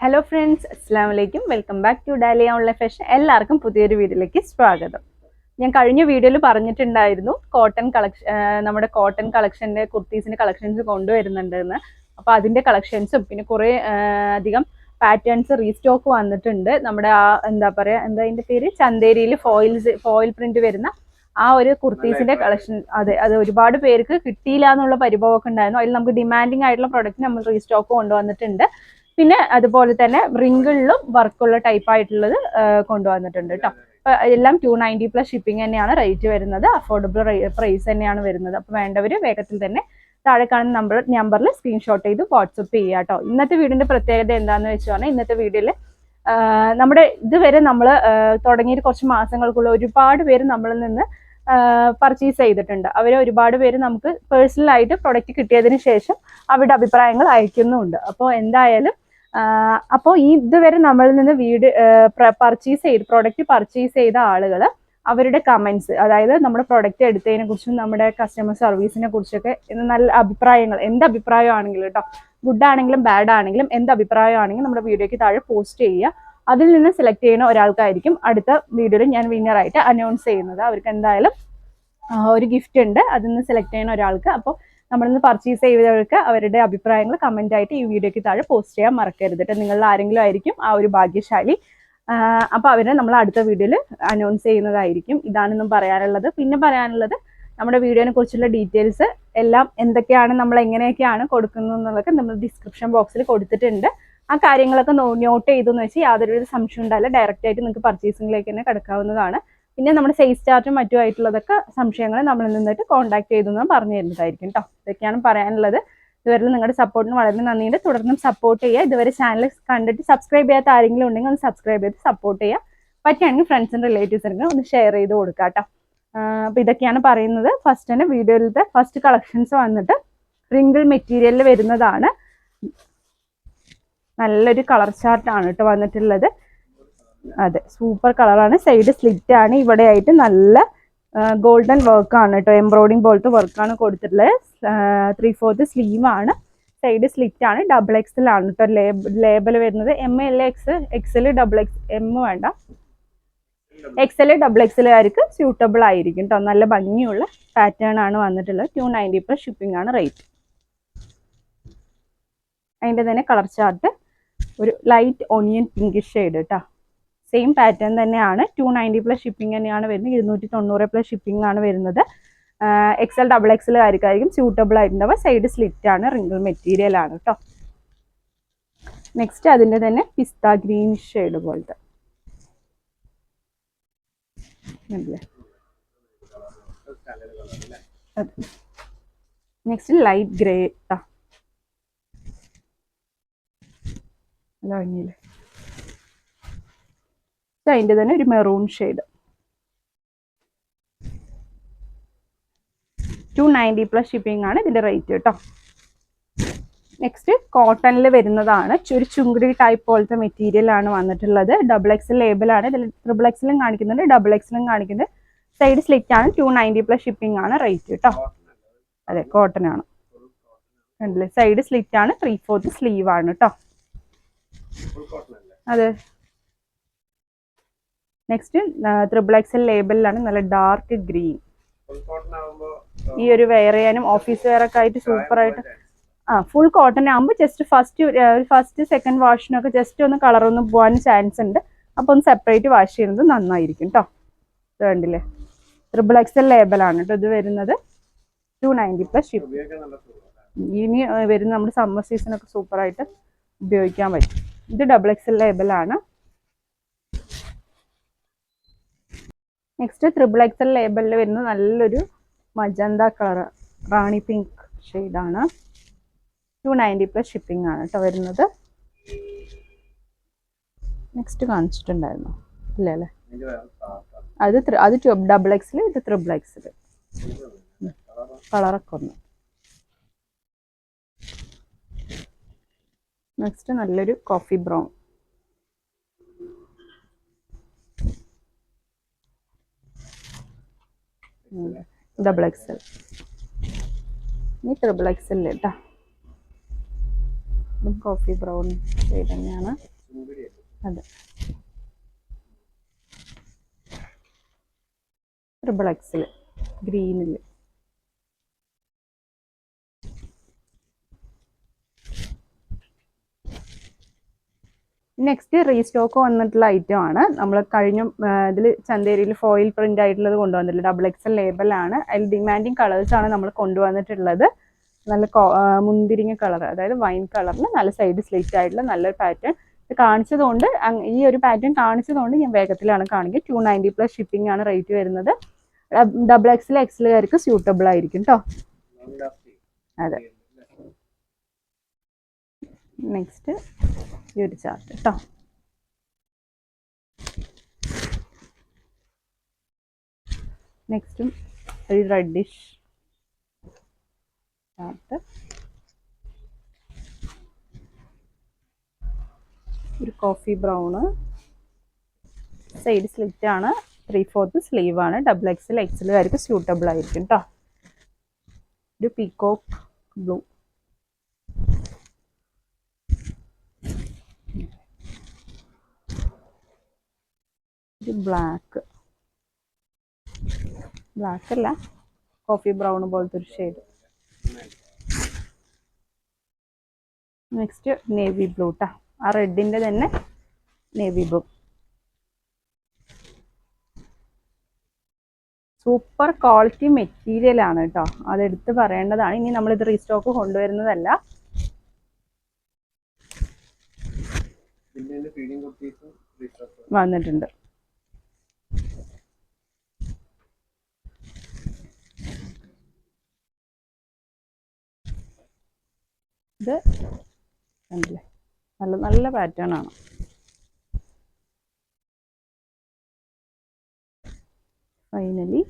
Hello friends അസ്സാം വലൈക്കും welcome back to Dalia online fashion എല്ലാവർക്കും പുതിയൊരു വീഡിയോയിലേക്ക് സ്വാഗതം. ഞാൻ കഴിഞ്ഞ വീഡിയോയിൽ പറഞ്ഞിട്ടുണ്ടായിരുന്നു കോട്ടൺ കളക്ഷൻ നമ്മുടെ കോട്ടൺ കളക്ഷന്റെ കുർത്തീസിന്റെ കളക്ഷൻസ് കൊണ്ടുവരുന്നുണ്ടെന്ന്. അപ്പോൾ അതിന്റെ കളക്ഷൻസും പിന്നെ കുറേ അധികം പാറ്റേൺസ് റീസ്റ്റോക്ക് വന്നിട്ടുണ്ട്. നമ്മുടെ ആ എന്താ പറയുക എന്താ അതിന്റെ പേര്? ചന്തേരിയിൽ ഫോയിൽസ് ഫോയിൽ പ്രിന്റ് വരുന്ന ആ ഒരു കുർത്തീസിന്റെ കളക്ഷൻ അതെ അത് ഒരുപാട് പേർക്ക് കിട്ടിയില്ല എന്നുള്ള പരിഭവമൊക്കെ ഉണ്ടായിരുന്നു. അതിൽ നമുക്ക് ഡിമാൻഡിങ് ആയിട്ടുള്ള പ്രൊഡക്റ്റ് നമ്മൾ റീസ്റ്റോക്ക് കൊണ്ടുവന്നിട്ടുണ്ട്. പിന്നെ അതുപോലെ തന്നെ റിങ്കിളിലും വർക്കുള്ള ടൈപ്പ് ആയിട്ടുള്ളത് കൊണ്ടുവന്നിട്ടുണ്ട് കേട്ടോ എല്ലാം ടു നയന്റി പ്ലസ് ഷിപ്പിംഗ് തന്നെയാണ് റേറ്റ് വരുന്നത്. അഫോർഡബിൾ പ്രൈസ് തന്നെയാണ് വരുന്നത്. അപ്പോൾ വേണ്ടവർ വേഗത്തിൽ തന്നെ താഴെ കാണുന്ന നമ്പർ നമ്പറിൽ സ്ക്രീൻഷോട്ട് ചെയ്ത് വാട്സപ്പ് ചെയ്യുക കേട്ടോ ഇന്നത്തെ വീടിന്റെ പ്രത്യേകത എന്താണെന്ന് വെച്ച് പറഞ്ഞാൽ ഇന്നത്തെ വീഡിയോയിൽ നമ്മുടെ ഇതുവരെ നമ്മൾ തുടങ്ങിയിട്ട് കുറച്ച് മാസങ്ങൾക്കുള്ള ഒരുപാട് പേര് നമ്മളിൽ നിന്ന് പർച്ചേസ് ചെയ്തിട്ടുണ്ട്. അവർ ഒരുപാട് പേര് നമുക്ക് പേഴ്സണലായിട്ട് പ്രൊഡക്റ്റ് കിട്ടിയതിന് ശേഷം അവരുടെ അഭിപ്രായങ്ങൾ അയക്കുന്നുമുണ്ട്. അപ്പോൾ എന്തായാലും അപ്പോൾ ഇതുവരെ നമ്മളിൽ നിന്ന് വീട് പർച്ചേസ് ചെയ്ത് പ്രോഡക്റ്റ് പർച്ചേസ് ചെയ്ത ആളുകൾ അവരുടെ കമൻസ് അതായത് നമ്മുടെ പ്രൊഡക്റ്റ് എടുത്തതിനെ കുറിച്ചും നമ്മുടെ കസ്റ്റമർ സർവീസിനെ കുറിച്ചൊക്കെ നല്ല അഭിപ്രായങ്ങൾ എന്ത് അഭിപ്രായമാണെങ്കിലും കേട്ടോ ഗുഡ് ആണെങ്കിലും ബാഡ് ആണെങ്കിലും എന്ത് അഭിപ്രായമാണെങ്കിലും നമ്മുടെ വീഡിയോയ്ക്ക് താഴെ പോസ്റ്റ് ചെയ്യുക. അതിൽ നിന്ന് സെലക്ട് ചെയ്യുന്ന ഒരാൾക്കായിരിക്കും അടുത്ത വീഡിയോയിൽ ഞാൻ വിന്നറായിട്ട് അനൗൺസ് ചെയ്യുന്നത്. അവർക്ക് എന്തായാലും ഒരു ഗിഫ്റ്റ് ഉണ്ട്. അതിൽ നിന്ന് സെലക്ട് ചെയ്യുന്ന ഒരാൾക്ക്. അപ്പോൾ നമ്മളിൽ നിന്ന് പർച്ചേസ് ചെയ്തവർക്ക് അവരുടെ അഭിപ്രായങ്ങൾ കമന്റ് ആയിട്ട് ഈ വീഡിയോയ്ക്ക് താഴെ പോസ്റ്റ് ചെയ്യാൻ മറക്കരുത് കേട്ടോ നിങ്ങളിൽ ആരെങ്കിലും ആയിരിക്കും ആ ഒരു ഭാഗ്യശാലി. അപ്പോൾ അവരെ നമ്മൾ അടുത്ത വീഡിയോയിൽ അനൗൺസ് ചെയ്യുന്നതായിരിക്കും. ഇതാണെന്നും പറയാനുള്ളത്. പിന്നെ പറയാനുള്ളത് നമ്മുടെ വീഡിയോനെ കുറിച്ചുള്ള ഡീറ്റെയിൽസ് എല്ലാം എന്തൊക്കെയാണ് നമ്മൾ എങ്ങനെയൊക്കെയാണ് കൊടുക്കുന്നത് എന്നുള്ളതൊക്കെ നമ്മൾ ഡിസ്ക്രിപ്ഷൻ ബോക്സിൽ കൊടുത്തിട്ടുണ്ട്. ആ കാര്യങ്ങളൊക്കെ നോട്ട് ചെയ്തു എന്ന് വെച്ചാൽ യാതൊരു സംശയം ഡയറക്റ്റ് ആയിട്ട് നിങ്ങൾക്ക് പർച്ചേസിംഗിലേക്ക് തന്നെ കിടക്കാവുന്നതാണ്. പിന്നെ നമ്മുടെ സെയിൽസ് ചാർജും മറ്റുമായിട്ടുള്ളതൊക്കെ സംശയങ്ങൾ നമ്മൾ നിന്നിട്ട് കോൺടാക്ട് ചെയ്തു എന്ന് പറഞ്ഞു തരുന്നതായിരിക്കും കേട്ടോ ഇതൊക്കെയാണ് പറയാനുള്ളത്. ഇതുവരെ നിങ്ങളുടെ സപ്പോർട്ടിന് വളരെ നന്ദിയുണ്ട്. തുടർന്നും സപ്പോർട്ട് ചെയ്യുക. ഇതുവരെ ചാനൽ കണ്ടിട്ട് സബ്സ്ക്രൈബ് ചെയ്യാത്ത ആരെങ്കിലും ഉണ്ടെങ്കിൽ ഒന്ന് സബ്സ്ക്രൈബ് ചെയ്ത് സപ്പോർട്ട് ചെയ്യുക. പറ്റുകയാണെങ്കിൽ ഫ്രണ്ട്സിനും റിലേറ്റീവ്സിനും ഒന്ന് ഷെയർ ചെയ്ത് കൊടുക്കുക കേട്ടോ അപ്പോൾ ഇതൊക്കെയാണ് പറയുന്നത്. ഫസ്റ്റ് തന്നെ വീഡിയോയിലത്തെ ഫസ്റ്റ് കളക്ഷൻസ് വന്നിട്ട് റിങ്കിൾ മെറ്റീരിയലിൽ വരുന്നതാണ്. നല്ലൊരു കളർ ചാർട്ടാണ് കേട്ടോ വന്നിട്ടുള്ളത്. അതെ സൂപ്പർ കളറാണ് സൈഡ് സ്ലിറ്റ് ആണ്. ഇവിടെ ആയിട്ട് നല്ല ഗോൾഡൻ വർക്ക് ആണ് കേട്ടോ എംബ്രോയിഡിങ് പോലത്തെ വർക്കാണ് കൊടുത്തിട്ടുള്ളത്. ത്രീ ഫോർത്ത് ആണ്. സൈഡ് സ്ലിറ്റ് ആണ്. ഡബിൾ എക്സിലാണ് കേട്ടോ ലേബൽ വരുന്നത് M L X XL double X M വേണ്ട. എക്സൽ ഡബിൾ എക്സലുകാർക്ക് സ്യൂട്ടബിൾ ആയിരിക്കും കേട്ടോ നല്ല ഭംഗിയുള്ള പാറ്റേൺ ആണ് വന്നിട്ടുള്ളത്. ടു നയന്റി പ്ലസ് ഷിപ്പിംഗ് ആണ് റേറ്റ് അതിന്റെ തന്നെ കളർ ചാർട്ട് ഒരു ലൈറ്റ് ഓണിയൻ പിങ്കിഷ് ഷെയ്ഡ് കേട്ടോ സെയിം പാറ്റേൺ തന്നെയാണ്. ടു നയന്റി പ്ലസ് ഷിപ്പിംഗ് തന്നെയാണ് വരുന്നത്. ഇരുന്നൂറ്റി തൊണ്ണൂറ് പ്ലസ് ഷിപ്പിംഗ് ആണ് വരുന്നത്. എക്സൽ ഡബിൾ എക്സൽ കാര്യക്കായിരിക്കും സ്യൂട്ടബിൾ ആയിട്ടുണ്ടാവുക സൈഡ് സ്ലിറ്റ് ആണ് റിങ്കിൾ മെറ്റീരിയൽ ആണ് കേട്ടോ നെക്സ്റ്റ് അതിന്റെ തന്നെ പിസ്ത ഗ്രീൻ ഷെയ്ഡ് പോലത്തെ. നെക്സ്റ്റ് ലൈറ്റ് ഗ്രേ ആ അല്ല ഭംഗിയില്ലേ? അതിന്റെ തന്നെ ഒരു maroon shade two ninety plus shipping ആണ് ഇതിന്റെ റേറ്റ് കേട്ടോ നെക്സ്റ്റ് കോട്ടണിൽ വരുന്നതാണ്. ഒരു ചുങ്കുടി ടൈപ്പ് പോലത്തെ മെറ്റീരിയൽ ആണ് വന്നിട്ടുള്ളത്. ഡബിൾ എക്സൽ ലേബിളാണ് ഇതിൽ ട്രിപ്പിൾ എക്സിലും കാണിക്കുന്നുണ്ട്. ഡബിൾ എക്സിലും കാണിക്കുന്നുണ്ട്. സൈഡ് സ്ലിറ്റ് ആണ് ടു നയന്റി പ്ലസ് ഷിപ്പിംഗ് ആണ് റേറ്റ് കേട്ടോ അതെ കോട്ടൺ ആണ്. കണ്ടില്ലേ? സൈഡ് സ്ലിറ്റ് ആണ്. ത്രീ ഫോർത്ത് സ്ലീവ് ആണ് കേട്ടോ അതെ. നെക്സ്റ്റ് ത്രിബിൾ എക്സൽ ലേബലിലാണ് നല്ല ഡാർക്ക് ഗ്രീൻ ഈ ഒരു വെയർ ചെയ്യാനും ഓഫീസ് വെയർ ഒക്കെ ആയിട്ട് സൂപ്പർ ആയിട്ട് ആ ഫുൾ കോട്ടൺ ആകുമ്പോൾ ജസ്റ്റ് ഫസ്റ്റ് ഫസ്റ്റ് സെക്കൻഡ് വാഷിനൊക്കെ ജസ്റ്റ് ഒന്ന് കളർ ഒന്ന് പോകാൻ ചാൻസ് ഉണ്ട്. അപ്പോൾ ഒന്ന് സെപ്പറേറ്റ് വാഷ് ചെയ്യുന്നത് നന്നായിരിക്കും കേട്ടോ ഇത് കണ്ടില്ലേ? ത്രിബിൾ എക്സൽ ലേബലാണ് കേട്ടോ ഇത് വരുന്നത്. ടു നയന്റി പ്ലസ് ഷിപ്പ് ഇനി വരുന്ന നമ്മുടെ സമ്മർ സീസണൊക്കെ സൂപ്പറായിട്ട് ഉപയോഗിക്കാൻ പറ്റും. ഇത് ഡബിൾ എക്സൽ ലേബലാണ് നെക്സ്റ്റ് ത്രിബിൾ എക്സൽ ലേബലിൽ വരുന്ന നല്ലൊരു മജന്ത കളർ റാണി പിങ്ക് ഷെയ്ഡാണ് ടു നയന്റി പ്ലസ് ഷിപ്പിംഗ് ആണ് കേട്ടോ വരുന്നത്. നെക്സ്റ്റ് കാണിച്ചിട്ടുണ്ടായിരുന്നു. ഇല്ല അല്ലേ? അത് അത് ഡബിൾ എക്സിൽ ഇത് ത്രിബിൾ എക്സിൽ കളറൊക്കെ ഒന്ന്. നെക്സ്റ്റ് നല്ലൊരു കോഫി ബ്രൗൺ ഡബിൾ എക്സൽ ഇനി ത്രിബിൾ എക്സൽ കേട്ടോ ഇതും കോഫി ബ്രൗൺ ഷെയ്ഡ് തന്നെയാണ്. അതെ. ട്രിപ്പിൾ എക്സിൽ ഗ്രീനിൽ നെക്സ്റ്റ് റീസ്റ്റോക്ക് വന്നിട്ടുള്ള ഐറ്റം ആണ്. നമ്മൾ കഴിഞ്ഞ ഇതിൽ ചന്തേരിയിൽ ഫോയിൽ പ്രിന്റ് ആയിട്ടുള്ളത് കൊണ്ടുവന്നിട്ടുള്ളത് ഡബിൾ എക്സൽ ലേബലാണ് അതിൽ ഡിമാൻഡിങ് കളേഴ്സ് ആണ് നമ്മൾ കൊണ്ടുവന്നിട്ടുള്ളത്. നല്ല മുന്തിരിങ്ങ കളർ അതായത് വൈൻ കളറിൽ നല്ല സൈഡ് സ്ലിറ്റ് ആയിട്ടുള്ള നല്ലൊരു പാറ്റേൺ ഇത് കാണിച്ചതുകൊണ്ട് ഈ ഒരു പാറ്റേൺ കാണിച്ചതുകൊണ്ട് ഞാൻ വേഗത്തിലാണ് കാണിക്കുക ടു നയന്റി പ്ലസ് ഷിപ്പിംഗ് ആണ് റേറ്റ് വരുന്നത്. ഡബിൾ എക്സൽ എക്സലുകാർക്ക് സ്യൂട്ടബിൾ ആയിരിക്കും കേട്ടോ അതെ. നെക്സ്റ്റ് ഈ ഒരു ചാർട്ട് കേട്ടോ നെക്സ്റ്റും ഒരു റെഡിഷ് ചാർട്ട് ഒരു കോഫി ബ്രൗണ് സൈഡ് സ്ലിറ്റ് ആണ്. ത്രീ ഫോർത്ത് സ്ലീവ് ആണ് ഡബിൾ എക്സൽ എക്സലുകാർക്ക് സ്യൂട്ടബിൾ ആയിരിക്കും കേട്ടോ ഒരു പീക്കോക്ക് ബ്ലൂ ഒരു ബ്ലാക്ക് ബ്ലാക്ക് അല്ല കോഫി ബ്രൗൺ പോലത്തെ ഒരു ഷെയ്ഡ് നെക്സ്റ്റ് നേവി ബ്ലൂ ട്ടാ. ആ റെഡിന്റെ തന്നെ navy blue super quality material ആണ് കേട്ടോ അതെടുത്ത് പറയേണ്ടതാണ്. ഇനി നമ്മൾ ഇത് റീസ്റ്റോക്ക് കൊണ്ടുവരുന്നതല്ല വന്നിട്ടുണ്ട്. ഇത് കണ്ടില്ലേ? നല്ല നല്ല പാറ്റേൺ ആണ്. ഫൈനലി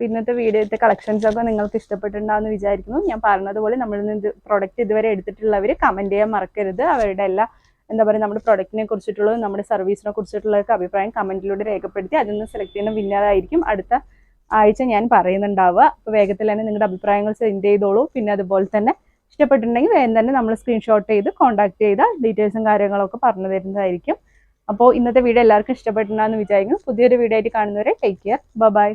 ഇന്നത്തെ വീഡിയോത്തെ കളക്ഷൻസ് ഒക്കെ നിങ്ങൾക്ക് ഇഷ്ടപ്പെട്ടിട്ടുണ്ടാവുമെന്ന് വിചാരിക്കുന്നു. ഞാൻ പറഞ്ഞതുപോലെ നിന്ന് ഇത് പ്രൊഡക്റ്റ് ഇതുവരെ എടുത്തിട്ടുള്ളവർ കമന്റ് ചെയ്യാൻ മറക്കരുത്. അവരുടെ എല്ലാ എന്താ പറയുക നമ്മുടെ പ്രൊഡക്റ്റിനെ കുറിച്ചിട്ടുള്ളതും നമ്മുടെ സർവീസിനെ കുറിച്ചിട്ടുള്ളതൊക്കെ അഭിപ്രായം കമന്റിലൂടെ രേഖപ്പെടുത്തി അതിൽ നിന്ന് സെലക്ട് ചെയ്യുന്ന വിന്നറായിരിക്കും അടുത്ത ആഴ്ച ഞാൻ പറയുന്നുണ്ടാവുക. അപ്പോൾ വേഗത്തിൽ തന്നെ നിങ്ങളുടെ അഭിപ്രായങ്ങൾ സെൻഡ് ചെയ്തോളൂ. പിന്നെ അതുപോലെ തന്നെ ഇഷ്ടപ്പെട്ടിട്ടുണ്ടെങ്കിൽ വേഗം തന്നെ നമ്മൾ സ്ക്രീൻഷോട്ട് ചെയ്ത് കോൺടാക്ട് ചെയ്ത ഡീറ്റെയിൽസും കാര്യങ്ങളൊക്കെ പറഞ്ഞു തരുന്നതായിരിക്കും. അപ്പോൾ ഇന്നത്തെ വീഡിയോ എല്ലാവർക്കും ഇഷ്ടപ്പെട്ടിട്ടുണ്ടെന്ന് വിചാരിക്കുന്നു. പുതിയൊരു വീഡിയോ ആയിട്ട് കാണുന്നവരെ ടേക്ക് കെയർ ബൈ